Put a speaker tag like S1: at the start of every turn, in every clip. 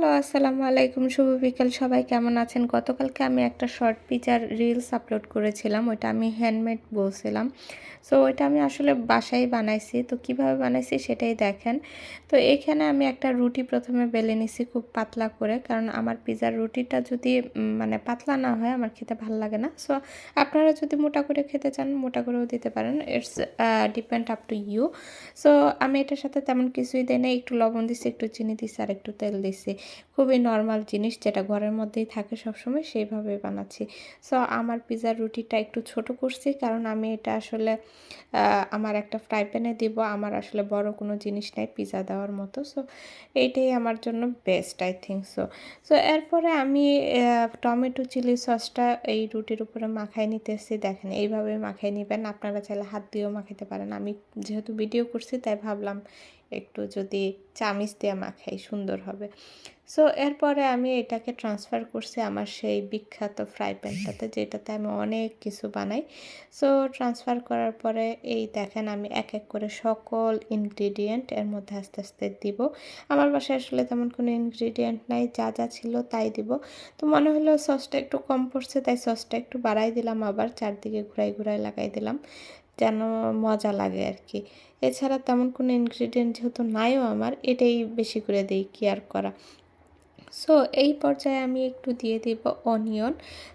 S1: Hello, আসসালামু আলাইকুম। শুভ বিকাল। সবাই কেমন আছেন? গতকালকে আমি একটা শর্ট পিচার রিলস আপলোড করেছিলাম। ওইটা আমি হ্যান্ডমেড বলছিলাম। সো ওইটা আমি আসলে বাসায় বানাইছি। তো কীভাবে বানাইছি সেটাই দেখেন। তো এখানে আমি একটা রুটি প্রথমে বেলে নিছি খুব পাতলা করে। কারণ আমার পিজার রুটিটা যদি মানে পাতলা না হয়, আমার খেতে ভালো লাগে না। সো আপনারা যদি মোটা করে খেতে চান, মোটা করেও দিতে পারেন। It's depend up to you so আমি এটার সাথে তেমন কিছুই দিই না একটু লবণ দিছি, একটু চিনি দিছি, আর একটু তেল দিছি। খুবই নর্মাল জিনিস যেটা ঘরের মধ্যেই থাকে সবসময়, সেইভাবে বানাচ্ছি। সো আমার পিজার রুটিটা একটু ছোট করছি কারণ আমি এটা আসলে আমার একটা ফ্রাই প্যানে দিব, আমার আসলে বড় কোনো জিনিস নাই পিজা দেওয়ার মতো। সো এইটাই আমার জন্য best I think so so এরপরে আমি টমেটো চিলি সসটা এই রুটির উপরে মাখাই নিতেছি। দেখেন, এইভাবে মাখাই নেবেন। আপনারা চাইলে হাত দিয়েও মাখাইতে পারেন। আমি যেহেতু ভিডিও করছি, তাই ভাবলাম একটু যদি চামিচ দিয়ে মাখাই, সুন্দর হবে। সো এরপরে আমি এটাকে ট্রান্সফার করছি আমার সেই বিখ্যাত ফ্রাই প্যানটাতে যেটাতে আমি অনেক কিছু বানাই। সো ট্রান্সফার করার পরে এই দেখেন আমি এক এক করে সকল ইনগ্রিডিয়েন্ট এর মধ্যে আস্তে আস্তে দিব। আমার বাসায় আসলে তেমন কোনো ইনগ্রিডিয়েন্ট নাই, যা যা ছিল তাই দিব। তো মনে হলো সসটা একটু কম পড়ছে, তাই সসটা একটু বাড়াই দিলাম আবার, চারদিকে ঘুরাই ঘুরাই লাগাই দিলাম। যেন মজা লাগে আর কি এছাড়া তেমন কোনো ইনগ্রিডিয়েন্ট যেহেতু নাইও আমার, এটাই বেশি করে দিই কেয়ার করা। সো এই পর্যায়ে আমি একটু দিয়ে দিব অনিয়ন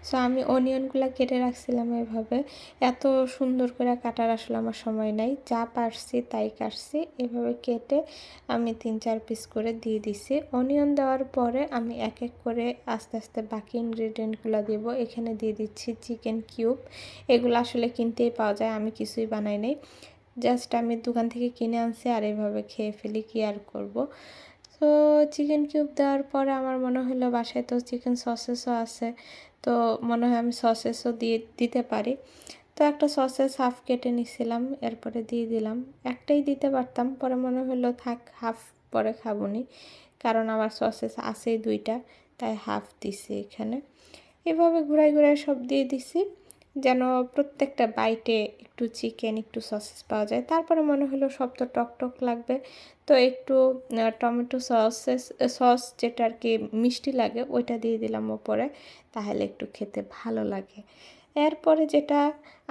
S1: সো আমি অনিয়নগুলো কেটে রাখছিলাম এভাবে। এত সুন্দর করে কাটার আসলে আমার সময় নাই। যা পারছি তাই কাটছি। এভাবে কেটে আমি তিন চার পিস করে দিয়ে দিছি। অনিয়ন দেওয়ার পরে আমি এক এক করে আস্তে আস্তে বাকি ইনগ্রিডিয়েন্টগুলো দিব। এখানে দিয়ে দিচ্ছি চিকেন কিউব এগুলো আসলে কিনতেই পাওয়া যায়। আমি কিছুই বানাই নাই। জাস্ট আমি দোকান থেকে কিনে আনছি আর এভাবে খেয়ে ফেলি কি আর করব। তো চিকেন কিউব দেওয়ার পরে আমার মনে হলো বাসায় তো চিকেন সসেসও আছে, তো মনে হয় আমি সসেসও দিয়ে, দিতে পারি। তো একটা সসেস হাফ কেটে নিছিলাম, এরপরে দিয়ে দিলাম। একটাই দিতে পারতাম, পরে মনে হলো থাক, হাফ পরে খাবনি, কারণ আমার সসেস আছেই দুইটা, তাই হাফ দিছি এখানে। এভাবে ঘুরাই ঘুরাই সব দিয়ে দিছি। যেন প্রত্যেকটা বাইটে একটু চিকেন, একটু সসেস পাওয়া যায়। তারপরে মনে হলো সব তো টক টক লাগবে। তো একটু টমেটো সসেস সস যেটা আর কি মিষ্টি লাগে, ওইটা দিয়ে দিলাম ওপরে। তাহলে একটু খেতে ভালো লাগে। এরপরে যেটা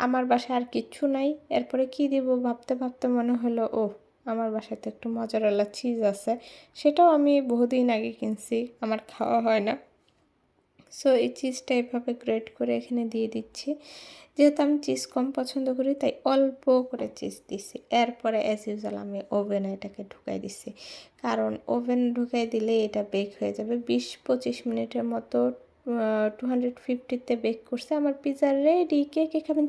S1: আমার বাসায় আর কিচ্ছু নাই, এরপরে কি দিব ভাবতে ভাবতে মনে হলো ও আমার বাসায় তো একটু মজারালা চিজ আছে। সেটাও আমি বহুদিন আগে কিনছি, আমার খাওয়া হয় না। সো এই চিজটা এভাবে গ্রেট করে এখানে দিয়ে দিচ্ছি। যেহেতু আমি চিজ কম পছন্দ করি, তাই অল্প করে চিজ দিছি। এরপরে অ্যাজ ইউজুয়াল আমি ওভেনে এটাকে ঢুকাই দিছি। কারণ ওভেন ঢুকাই দিলে এটা বেক হয়ে যাবে। বিশ পঁচিশ মিনিটের মতো টু হান্ড্রেড ফিফটিতে বেক করছে। আমার পিজা রেডি কে কে খাবেন?